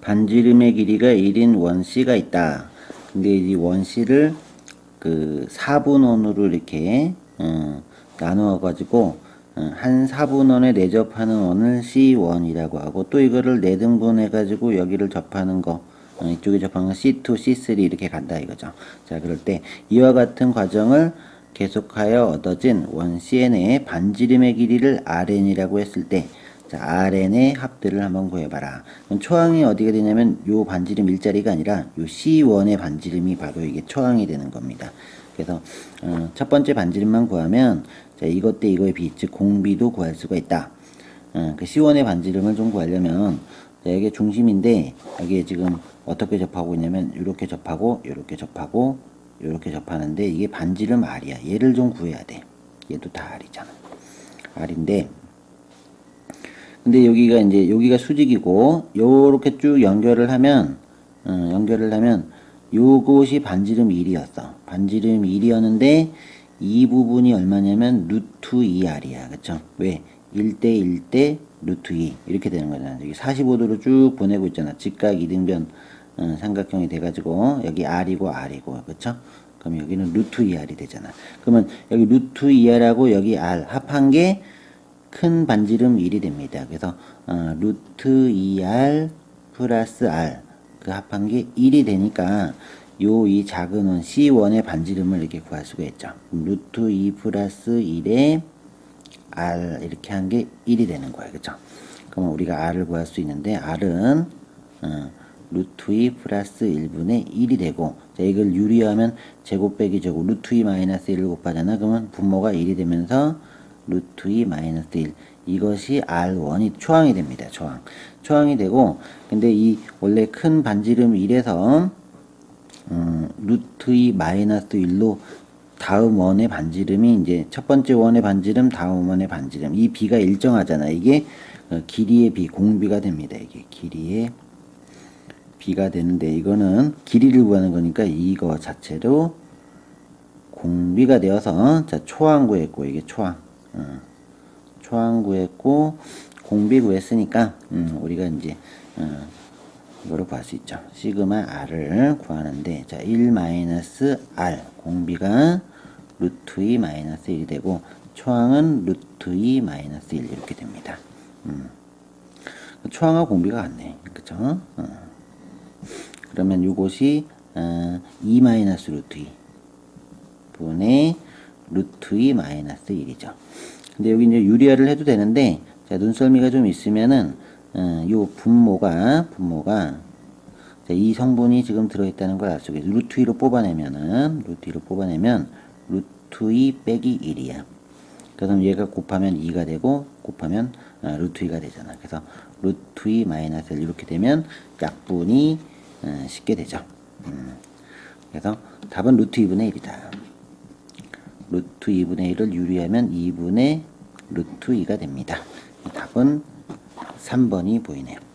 반지름의 길이가 1인 원C가 있다. 근데 이 원C를 그 4분원으로 이렇게 어, 나누어 가지고 어, 한 4분원에 내접하는 원을 C1이라고 하고 또 이거를 4등분해 가지고 여기를 접하는 거 어, 이쪽에 접하는 거 C2, C3 이렇게 간다 이거죠. 자 그럴 때 이와 같은 과정을 계속하여 얻어진 원 CN의 반지름의 길이를 RN이라고 했을 때 자, RN의 합들을 한번 구해봐라. 초항이 어디가 되냐면 요 반지름 일자리가 아니라 요 C1의 반지름이 바로 이게 초항이 되는 겁니다. 그래서 어, 첫 번째 반지름만 구하면 자, 이것 대 이거의 비, 즉 공비도 구할 수가 있다. 어, 그 C1의 반지름을 좀 구하려면 자, 이게 중심인데 여기에 지금 어떻게 접하고 있냐면 이렇게 접하고 이렇게 접하고 이렇게 접하는데 이게 반지름 R이야. 얘를 좀 구해야 돼. 얘도 다 R이잖아. R인데 근데 여기가 이제 여기가 수직이고 요렇게 쭉 연결을 하면 어, 연결을 하면 요것이 반지름 1이었어. 반지름 1이었는데 이 부분이 얼마냐면 루트 2r이야. 그쵸? 왜? 1대 1대 루트 2 이렇게 되는 거잖아. 여기 45도로 쭉 보내고 있잖아. 직각 이등변 어, 삼각형이 돼가지고 여기 r이고 r이고 그쵸? 그럼 여기는 루트 2r이 되잖아. 그러면 여기 루트 2r하고 여기 r 합한 게 큰 반지름 1이 됩니다. 그래서 어, 루트 2r 플러스 r 그 합한 게 1이 되니까 요 이 작은 원 C1의 반지름을 이렇게 구할 수가 있죠. 루트 2 플러스 1에 r 이렇게 한 게 1이 되는 거예요. 그죠? 그러면 우리가 r을 구할 수 있는데 r은 어, 루트 2 플러스 1분의 1이 되고 자 이걸 유리하면 제곱 빼기 제곱 루트 2 마이너스 1을 곱하잖아. 그러면 분모가 1이 되면서 루트 2 마이너스 1 이것이 R1이 초항이 됩니다. 초항. 초항이 되고 근데 이 원래 큰 반지름 1에서 음, 루트 2 마이너스 1로 다음 원의 반지름이 이제 첫 번째 원의 반지름 다음 원의 반지름 이 비가 일정하잖아. 이게 어, 길이의 비 공비가 됩니다. 이게 길이의 비가 되는데 이거는 길이를 구하는 거니까 이거 자체로 공비가 되어서 자 초항 구했고 이게 초항 어, 초항 구했고 공비 구했으니까 음, 우리가 이제 어, 이거를 구할 수 있죠. 시그마 r을 구하는데 자 1 마이너스 r 공비가 루트 2 마이너스 1이 되고 초항은 루트 2 마이너스 1 이렇게 됩니다. 음. 초항과 공비가 같네. 그쵸? 어. 그러면 이것이 어, 2 마이너스 루트 2 분의 루트 2 마이너스 1이죠. 근데 여기 이제 유리화를 해도 되는데 자, 눈썰미가 좀 있으면은 어, 요 분모가 분모가 자, 이 성분이 지금 들어있다는 걸 알 수 있겠죠. 루트 2로 뽑아내면은 루트 2로 뽑아내면 루트 2 빼기 1이야. 그럼 얘가 곱하면 2가 되고 곱하면 어, 루트 2가 되잖아. 그래서 루트 2 마이너스 1 이렇게 되면 약분이 어, 쉽게 되죠. 음. 그래서 답은 루트 2분의 1이다. 루트 2분의 1을 유리하면 2분의 루트 2가 됩니다. 답은 3번이 보이네요.